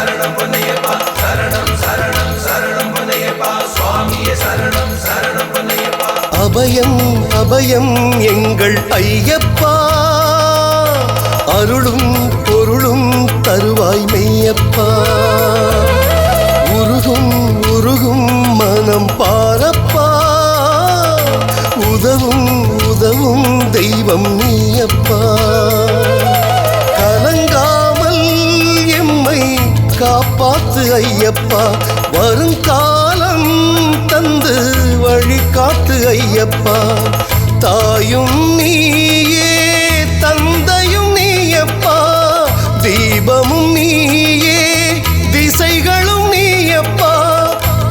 சரணம் சரணம் பொன்னையப்பா சரணம் சரணம் சரணம் பொன்னையப்பா. சுவாமியே சரணம் சரணம் பொன்னையப்பா. அபயம் அபயம் எங்கள் ஐயப்பா. அருளும் பொருளும் தருவாய் மெய்யப்பா. உருகும் உருகும் மனம் பாரப்பா. உதவும் உதவும் தெய்வம் நீயப்பா. காப்பாத்து ஐயப்பா. வருங்காலம் தந்து வழிகாட்டு ஐயப்பா. தாயும் நீயே தந்தையும் நீயப்பா. தீபமும் நீயே திசைகளும் நீயப்பா.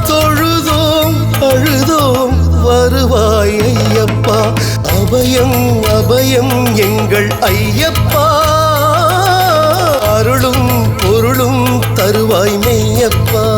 தொழுதோம் அழுதோம் வருவாய் ஐயப்பா. அபயம் அபயம் எங்கள் ஐயப்பா. அருளும் தருவாய் மெய்யப்பா.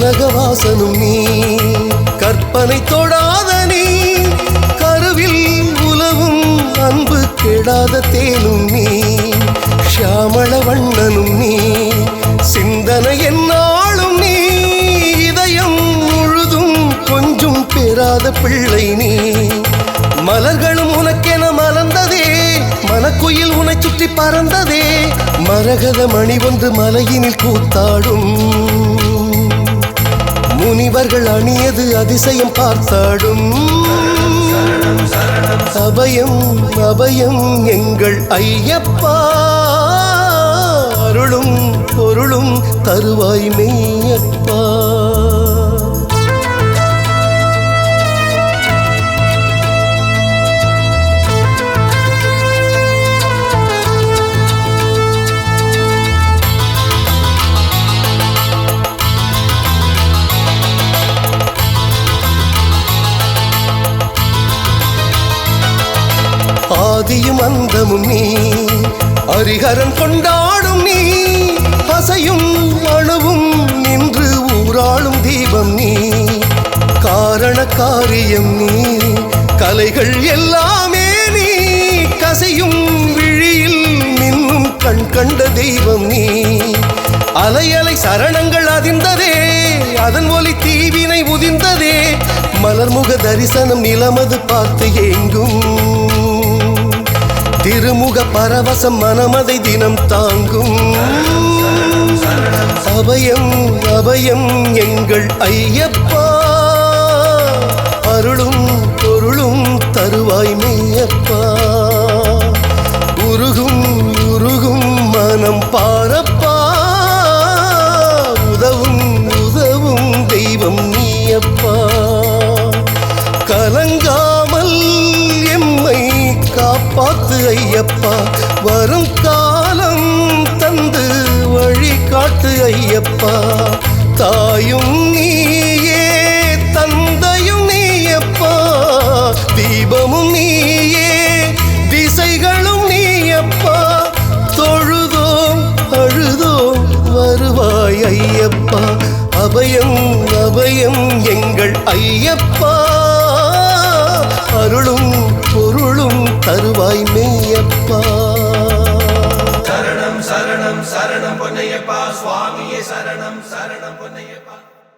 கானகவாசனும் நீ. கற்பனை தொடாத நீ. கருவில் உலவும் அன்பு கெடாத தேனும் நீ. ஷியாமள வண்ணனும் நீ. சிந்தனை என்னாலும் நீ. இதயம் முழுதும் கொஞ்சம் பெறாத பிள்ளை நீ. மலர்களும் உனக்கென மலர்ந்ததே. மனக்குயில் உனை சுற்றி பறந்ததே. மரகத மணி ஒன்று மலையினில் கூத்தாடும். முனிவர்கள் அணியது அதிசயம் பார்த்தாடும். அபயம் அபயம் எங்கள் ஐயப்பா. அருளும் பொருளும் தருவாய் மெய்யப்பா. பக்தியும் அந்தமும் நீ. அரிகரன் கொண்டாடும் நீ. அசையும் அணுவும் நின்று ஊராளும் தீபம் நீ. காரண காரியம் நீ. கலைகள் எல்லாமே நீ. கசையும் விழியில் நின்னும் கண் கண்ட தெய்வம் நீ. அலையலை சரணங்கள் அதிர்ந்ததே. அதன் ஒலி தீவினை உதிர்ந்ததே. மலர்முக தரிசனம் நிலமது பார்த்து எங்கும் திருமுக பரவசம் மனமதை தினம் தாங்கும். அபயம் அபயம் எங்கள் ஐயப்பா. அருளும் பொருளும் தருவாய் மெய்யப்பா. உருகும் உருகும் மனம் பாரப்ப பார்த்து ஐயப்பா வரும் காலம் தந்து வழி காட்டு ஐயப்பா. தாயும் நீயே தந்தையும் நீயப்பா. தீபமும் நீயே திசைகளும் நீயப்பா. தொழுதோம் அழுதோம் வருவாய் ஐயப்பா. அபயம் அபயம் எங்கள் ஐயப்பா. அருளும்